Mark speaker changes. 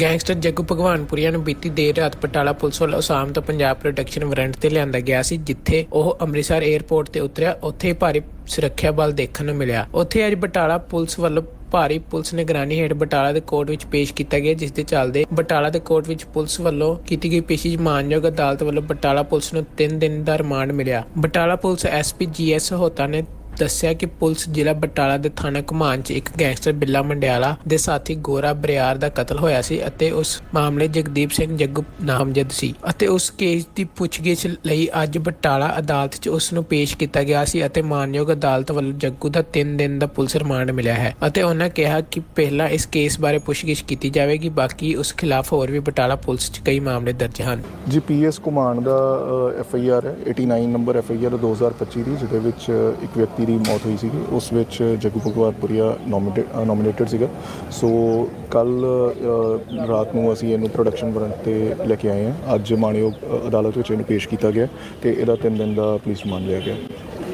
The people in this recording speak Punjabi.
Speaker 1: ਗੈਂਗਸਟਰ ਜੱਗੂ ਭਗਵਾਨਪੁਰੀਆ ਨੂੰ ਬੀਤੀ ਦੇਰ ਰਾਤ ਬਟਾਲਾ ਪੁਲਿਸ ਵੱਲੋਂ ਅਸਾਮ ਤੋਂ ਪੰਜਾਬ ਪ੍ਰੋਡਕਸ਼ਨ ਵਾਰੰਟ ਤੇ ਲਿਆਂਦਾ ਗਿਆ ਸੀ, ਜਿੱਥੇ ਉਹ ਅੰਮ੍ਰਿਤਸਰ 에ਅਰਪੋਰਟ ਤੇ ਉਤਰਿਆ। ਉੱਥੇ ਭਾਰੀ ਸੁਰੱਖਿਆ ਬਲ ਦੇਖਣ ਨੂੰ ਮਿਲਿਆ। ਉੱਥੇ ਅੱਜ ਬਟਾਲਾ ਪੁਲਿਸ ਵੱਲੋਂ ਭਾਰੀ ਪੁਲਿਸ ਨਿਗਰਾਨੀ ਹੇਠ ਬਟਾਲਾ ਦੇ ਕੋਰਟ ਵਿੱਚ ਪੇਸ਼ ਕੀਤਾ ਗਿਆ, ਜਿਸ ਦੇ ਚੱਲਦੇ ਬਟਾਲਾ ਦੇ ਕੋਰਟ ਵਿੱਚ ਪੁਲਿਸ ਵੱਲੋਂ ਕੀਤੀ ਗਈ ਪੇਸ਼ੀ ਮਾਨਯੋਗ ਅਦਾਲਤ ਵੱਲੋਂ ਬਟਾਲਾ ਪੁਲਿਸ ਨੂੰ 3 ਦਿਨ ਦਾ ਰਿਮਾਂਡ ਮਿਲਿਆ। ਬਟਾਲਾ ਪੁਲਿਸ ਐਸਪੀ ਜੀਐਸ ਹੋਤਾ ਨੇ ਦੱਸਿਆ ਕਿ ਪੁਲਿਸ ਜ਼ਿਲ੍ਹਾ ਬਟਾਲਾ ਦੇ ਥਾਣਾ ਘੁਮਾਨ 'ਚ ਇੱਕ ਗੈਂਗਸਟਰ ਬਿੱਲਾ ਮੰਡਿਆਲਾ ਦੇ ਸਾਥੀ ਗੋਰਾ ਬਰਿਆਰ ਦਾ ਕਤਲ ਹੋਇਆ ਸੀ ਅਤੇ ਉਸ ਮਾਮਲੇ ਜਗਦੀਪ ਸਿੰਘ ਜੱਗੂ ਨਾਮਜ਼ਦ ਸੀ ਅਤੇ ਉਸ ਕੇਸ ਦੀ ਪੁੱਛਗਿੱਛ ਲਈ ਅੱਜ ਬਟਾਲਾ ਅਦਾਲਤ 'ਚ ਉਸ ਨੂੰ ਪੇਸ਼ ਕੀਤਾ ਗਿਆ ਸੀ ਅਤੇ ਮਾਨਯੋਗ ਅਦਾਲਤ ਵੱਲੋਂ ਜੱਗੂ ਦਾ 3 ਦਿਨ ਦਾ ਪੁਲਿਸ ਰਿਮਾਂਡ ਮਿਲਿਆ ਹੈ ਅਤੇ ਉਹਨਾਂ ਕਿਹਾ ਕਿ ਪਹਿਲਾਂ ਇਸ ਕੇਸ ਬਾਰੇ ਪੁੱਛਗਿੱਛ ਕੀਤੀ ਜਾਵੇਗੀ, ਬਾਕੀ ਉਸ ਖਿਲਾਫ ਹੋਰ ਵੀ ਬਟਾਲਾ ਪੁਲਿਸ 'ਚ ਕਈ ਮਾਮਲੇ ਦਰਜ ਹਨ।
Speaker 2: ਜੀ ਪੀਐਸ ਕੁਮਾਨ ਦਾ ਐਫ ਹੈ 89 ਨੰਬਰ ਐਫ 2025 ਦੀ ਜਿਹਦੇ ਵਿੱਚ ਇੱਕ ਵਿਅਕਤੀ ਦੀ ਮੌਤ ਹੋਈ ਸੀਗੀ, ਉਸ ਵਿੱਚ ਜੱਗੂ ਭਗਵਾਨਪੁਰੀਆ ਨੋਮੀਨੇਟਡ ਸੀਗਾ। ਸੋ ਕੱਲ ਰਾਤ ਨੂੰ ਅਸੀਂ ਇਹਨੂੰ ਪ੍ਰੋਡਕਸ਼ਨ ਵਾਰੰਟ ਤੇ ਲੈ ਕੇ ਆਏ ਹਾਂ। ਅੱਜ ਮਾਣਯੋਗ ਅਦਾਲਤ ਵਿੱਚ ਇਹਨੂੰ ਪੇਸ਼ ਕੀਤਾ ਗਿਆ ਤੇ ਇਹਦਾ 3 ਦਿਨ ਦਾ ਪੁਲਿਸ ਰਿਮਾਂਡ ਲਿਆ ਗਿਆ।